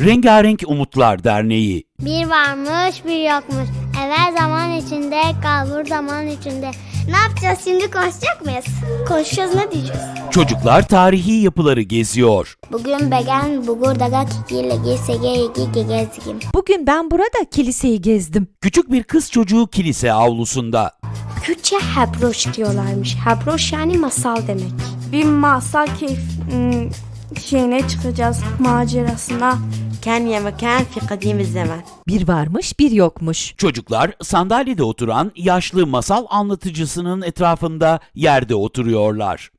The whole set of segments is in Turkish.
Rengarenk Umutlar Derneği Bir varmış bir yokmuş. Evvel zaman içinde, kalbur zaman içinde. Ne yapacağız şimdi konuşacak mıyız? Konuşacağız ne diyeceğiz? Çocuklar tarihi yapıları geziyor. Bugün begen bugur daga kikiyle gisege iki gezgim. Bugün ben burada kiliseyi gezdim. Küçük bir kız çocuğu kilise avlusunda. Kürtçe hebroş diyorlarmış. Hebroş yani masal demek. Bir masal keyif ım, şeyine çıkacağız macerasına. Kenya ve ken fi kadim zaman. Bir varmış bir yokmuş. Çocuklar sandalyede oturan yaşlı masal anlatıcısının etrafında yerde oturuyorlar.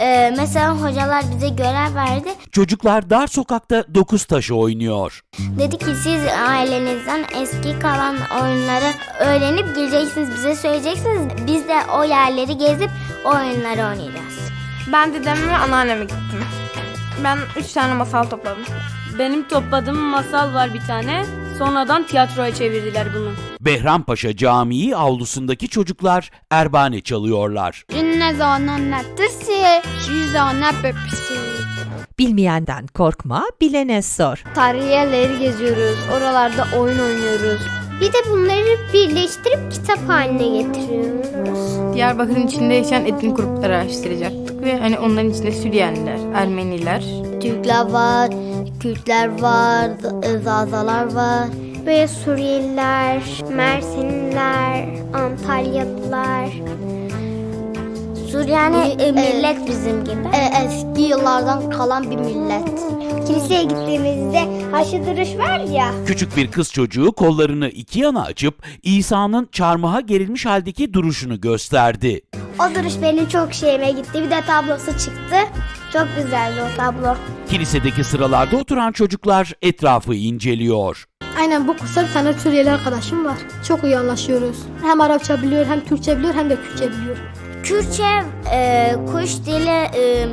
Ee, mesela hocalar bize görev verdi. Çocuklar dar sokakta dokuz taşı oynuyor. Dedi ki siz ailenizden eski kalan oyunları öğrenip gireceksiniz, bize söyleyeceksiniz. Biz de o yerleri gezip o oyunları oynayacağız. Ben dedemle anneanneme gittim. Ben üç tane masal topladım. Benim topladığım masal var bir tane. Sonradan tiyatroya çevirdiler bunu. Behrampaşa Camii avlusundaki çocuklar erbane çalıyorlar. Ünne zanen nettisi, şu zanen pepisi. Bilmeyenden korkma, bilene sor. Tarihi yerleri geziyoruz. Oralarda oyun oynuyoruz. Bir de bunları birleştirip kitap haline getiriyoruz. Diyarbakır'ın içinde yaşayan etnik grupları araştıracaktık ve hani onların içinde Süryaniler, Ermeniler, Türkler var, Kürtler var, Zazalar var. Böyle Suriyeliler, Mersinliler, Antalyalılar. Suryani millet bizim gibi. eski yıllardan kalan bir millet. Kiliseye gittiğimizde haşı duruş var ya. Küçük bir kız çocuğu kollarını iki yana açıp İsa'nın çarmıha gerilmiş haldeki duruşunu gösterdi. O duruş benim çok şeyime gitti. Bir de tablosu çıktı. Çok güzeldi o tablo. Kilisedeki sıralarda oturan çocuklar etrafı inceliyor. Aynen bu kursa bir tane Suriyeli arkadaşım var. Çok iyi anlaşıyoruz. Hem Arapça biliyor, hem Türkçe biliyor, hem de Kürtçe biliyor. Kürtçe, e, kuş dili, e,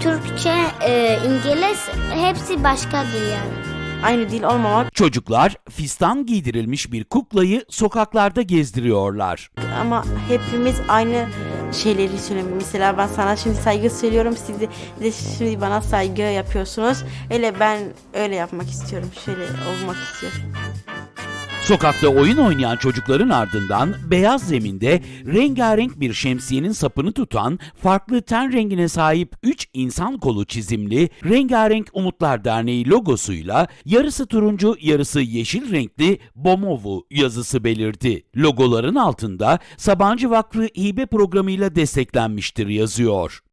Türkçe, e, İngiliz hepsi başka dil yani. Aynı dil olmamak Çocuklar fistan giydirilmiş bir kuklayı sokaklarda gezdiriyorlar. ama hepimiz aynı şeyleri söylüyoruz. Mesela ben sana şimdi saygı söylüyorum. Siz de, de şimdi bana saygı yapıyorsunuz. Öyle ben öyle yapmak istiyorum. Şöyle olmak istiyorum. Sokakta oyun oynayan çocukların ardından beyaz zeminde rengarenk bir şemsiyenin sapını tutan farklı ten rengine sahip 3 insan kolu çizimli Rengarenk Umutlar Derneği logosuyla yarısı turuncu yarısı yeşil renkli Bomovu yazısı belirdi. Logoların altında Sabancı Vakfı hibe programıyla desteklenmiştir yazıyor.